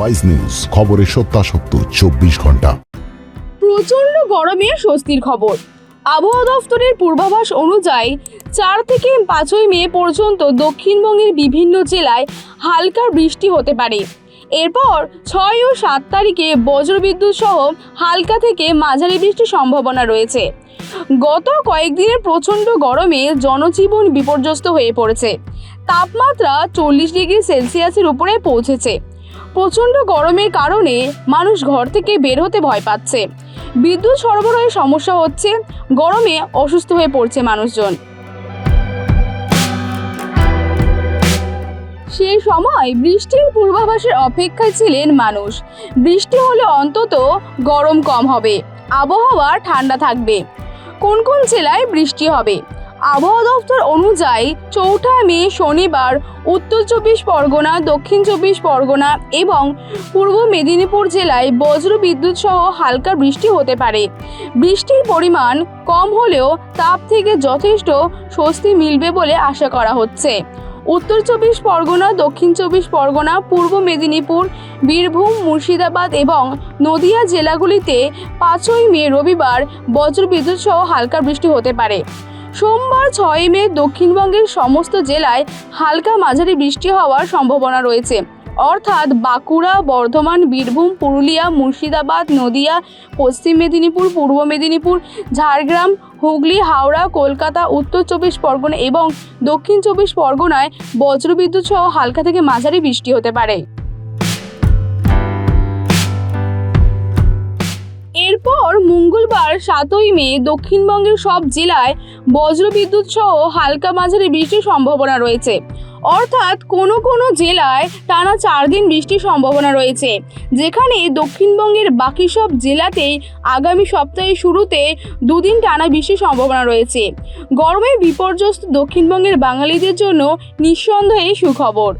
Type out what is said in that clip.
Wise news চব্বিশ ঘণ্টা। প্রচণ্ড গরমে স্বস্তির খবর। আবহাওয়া দফতরের পূর্বাভাস অনুযায়ী চার থেকে পাঁচই মে পর্যন্ত দক্ষিণবঙ্গের বিভিন্ন জেলায় হালকা বৃষ্টি হতে পারে। এরপর ছয় ও সাত তারিখে বজ্রবিদ্যুৎ সহ হালকা থেকে মাঝারি বৃষ্টির সম্ভাবনা রয়েছে। গত কয়েকদিনের প্রচণ্ড গরমে জনজীবন বিপর্যস্ত হয়ে পড়েছে। তাপমাত্রা চল্লিশ ডিগ্রি সেলসিয়াসের উপরে পৌঁছেছে। প্রচণ্ড গরমের কারণে মানুষ ঘর থেকে বের হতে ভয় পাচ্ছে। বিদ্যুৎ সরবরাহের সমস্যা হচ্ছে, গরমে অসুস্থ হয়ে পড়ছে মানুষজন। সেই সময় বৃষ্টির পূর্বাভাসের অপেক্ষায় ছিলেন মানুষ। বৃষ্টি হলে অন্তত গরম কম হবে, আবহাওয়া ঠান্ডা থাকবে। কোন কোন জেলায় বৃষ্টি হবে? আবহাওয়া দপ্তর অনুযায়ী চৌঠা মে শনিবার উত্তর চব্বিশ পরগনা, দক্ষিণ চব্বিশ পরগনা এবং পূর্ব মেদিনীপুর জেলায় বজ্র বিদ্যুৎ সহ হালকা বৃষ্টি হতে পারে। বৃষ্টির পরিমাণ কম হলেও তাপ থেকে যথেষ্ট স্বস্তি মিলবে বলে আশা করা হচ্ছে। উত্তর চব্বিশ পরগনা, দক্ষিণ চব্বিশ পরগনা, পূর্ব মেদিনীপুর, বীরভূম, মুর্শিদাবাদ এবং নদিয়া জেলাগুলিতে পাঁচই মে রবিবার বজ্রবিদ্যুৎ সহ হালকা বৃষ্টি হতে পারে। সোমবার ছয় মে দক্ষিণবঙ্গের সমস্ত জেলায় হালকা মাঝারি বৃষ্টি হওয়ার সম্ভাবনা রয়েছে। অর্থাৎ বাঁকুড়া, বর্ধমান, বীরভূম, পুরুলিয়া, মুর্শিদাবাদ, নদিয়া, পশ্চিম মেদিনীপুর, পূর্ব মেদিনীপুর, ঝাড়গ্রাম, হুগলি, হাওড়া, কলকাতা, উত্তর চব্বিশ পরগনা এবং দক্ষিণ চব্বিশ পরগনায় বজ্রবিদ্যুৎ সহ হালকা থেকে মাঝারি বৃষ্টি হতে পারে। সাতই মে দক্ষিণবঙ্গের সব জেলায় বজ্রবিদ্যুৎ সহ হালকা মাঝারি বৃষ্টির সম্ভাবনা রয়েছে। অর্থাৎ কোনো কোনো জেলায় টানা চার দিন বৃষ্টির সম্ভাবনা রয়েছে। যেখানে দক্ষিণবঙ্গের বাকি সব জেলাতেই আগামী সপ্তাহের শুরুতে দুদিন টানা বৃষ্টির সম্ভাবনা রয়েছে। গরমে বিপর্যস্ত দক্ষিণবঙ্গের বাঙালিদের জন্য নিঃসন্দেহে সুখবর।